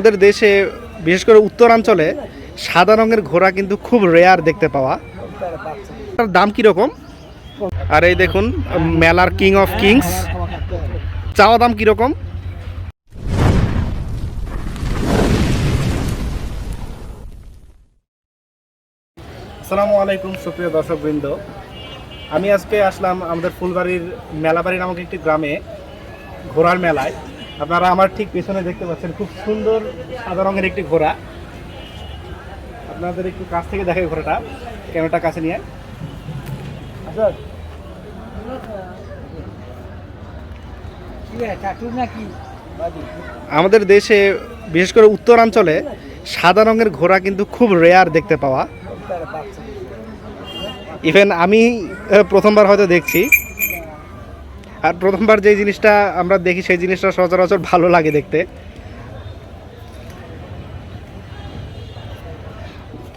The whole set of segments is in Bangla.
আমাদের দেশে, বিশেষ করে উত্তরাঞ্চলে, সাদা রঙের ঘোড়া কিন্তু খুব রেয়ার দেখতে পাওয়া। তার দাম কীরকম? আর এই দেখুন, মেলার কিং অফ কিংস চাওয়া দাম কীরকম? আসসালামু আলাইকুম, সুপ্রিয় দর্শকবৃন্দ। আমি আজকে আসলাম আমাদের ফুলবাড়ির মেলাবাড়ি নামক একটি গ্রামে, ঘোড়ার মেলায়। আপনারা আমার ঠিক পেছনে দেখতে পাচ্ছেন খুব সুন্দর সাদা রঙের একটি ঘোড়া। আপনাদের একটু কাছ থেকে দেখে ঘোড়াটা ক্যামেরাটা কাছে নিয়ে। আচ্ছা আমাদের দেশে বিশেষ করে উত্তরাঞ্চলে সাদা রঙের ঘোড়া কিন্তু খুব রেয়ার দেখতে পাওয়া। ইভেন আমি প্রথমবার হয়তো দেখছি। আর প্রথমবার যে জিনিসটা আমরা দেখি সেই জিনিসটা সচরাচর ভালো লাগে দেখতে।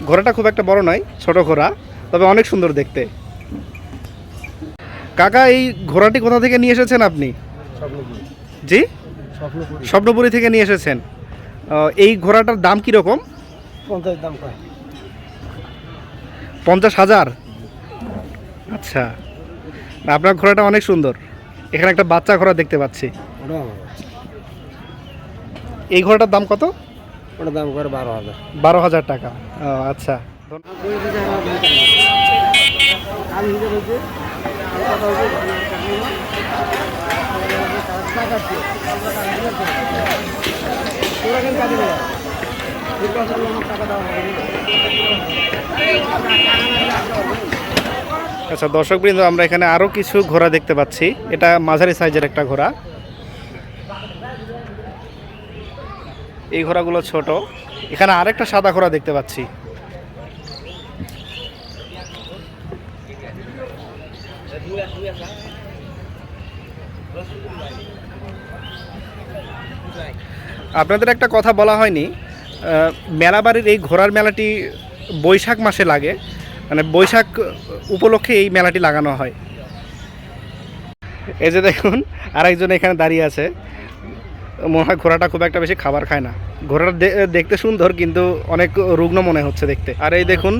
ঘোড়াটা খুব একটা বড় নয় ছোট ঘোড়া তবে অনেক সুন্দর দেখতে। কাকা এই ঘোড়াটি কোথা থেকে নিয়ে এসেছেন আপনি? জি? স্বপ্নপুরি। থেকে নিয়ে এসেছেন। এই ঘোড়াটার দাম কীরকম? পঞ্চাশ দাম পঞ্চাশ হাজার? আচ্ছা। আপনার ঘোড়াটা অনেক সুন্দর। এখানে একটা বাচ্চা ঘোড়া দেখতে পাচ্ছি। ওটা আমার এই ঘোড়াটার দাম কত? ওটার দাম করে বারো হাজার। বারো হাজার টাকা। ও, আচ্ছা। আচ্ছা দর্শকবৃন্দ, আমরা এখানে আরও কিছু ঘোড়া দেখতে পাচ্ছি। এটা মাঝারি সাইজের একটা ঘোড়া। এই ঘোড়াগুলো ছোট। এখানে আরেকটা সাদা ঘোড়া দেখতে পাচ্ছি। আপনাদের একটা কথা বলা হয়নি মেলাবাড়ির এই ঘোড়ার মেলাটি বৈশাখ মাসে লাগে। মানে বৈশাখ উপলক্ষে এই মেলাটি লাগানো হয়। এই যে দেখুন, আরেকজন এখানে দাঁড়িয়ে আছে। মনে হয় ঘোড়াটা খুব একটা বেশি খাবার খায় না। ঘোড়াটা দেখতে সুন্দর, কিন্তু অনেক রুগ্ন মনে হচ্ছে দেখতে। আর এই দেখুন,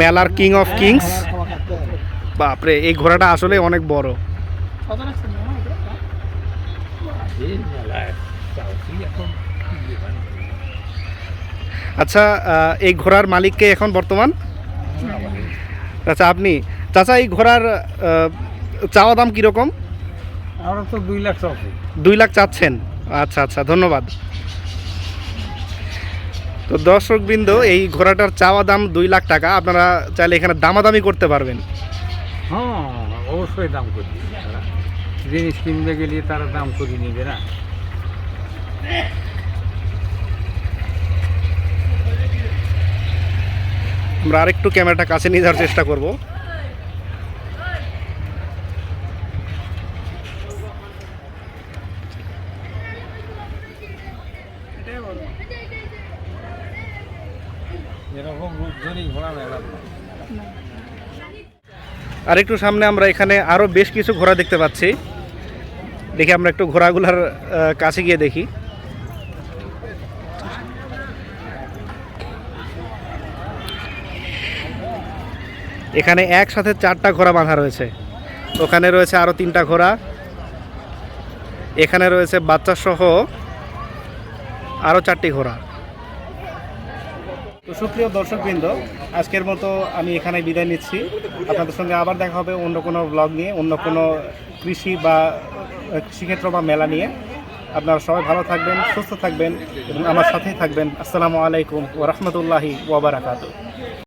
মেলার কিং অফ কিংস বাপরে, এই ঘোড়াটা আসলে অনেক বড়। আচ্ছা এই ঘোড়ার মালিককে এখন বর্তমান আচ্ছা আপনি চাচা এই ঘোড়ার চাওয়া দাম কীরকম? আমরা তো দুই লাখ চাচ্ছি। দুই লাখ চাচ্ছেন? আচ্ছা আচ্ছা ধন্যবাদ। তো দর্শকবৃন্দ এই ঘোড়াটার চাওয়া দাম দুই লাখ টাকা আপনারা চাইলে এখানে দামাদামি করতে পারবেন। হ্যাঁ অবশ্যই দাম করি। জিনিস কিনতে গেলে তারা দাম করি নেবে না। আমরা আরেকটু ক্যামেরাটা কাছে নিয়ে যাওয়ার চেষ্টা করব। আর একটু সামনে আমরা এখানে আরও বেশ কিছু ঘোড়া দেখতে পাচ্ছি। দেখি আমরা একটু ঘোড়াগুলার কাছে গিয়ে দেখি। এখানে একসাথে চারটা ঘোড়া বাঁধা রয়েছে। ওখানে রয়েছে আরও তিনটা ঘোড়া। এখানে রয়েছে বাচ্চা সহ আরও চারটি ঘোড়া। তো সুপ্রিয় দর্শকবৃন্দ, আজকের মতো আমি এখানে বিদায় নিচ্ছি। আপনাদের সঙ্গে আবার দেখা হবে অন্য কোনো ব্লগ নিয়ে, অন্য কোনো কৃষি বা কৃষিক্ষেত্র বা মেলা নিয়ে। আপনারা সবাই ভালো থাকবেন, সুস্থ থাকবেন এবং আমার সাথেই থাকবেন। আসসালামু আলাইকুম ও রহমতুল্লাহি ওবরাকাতু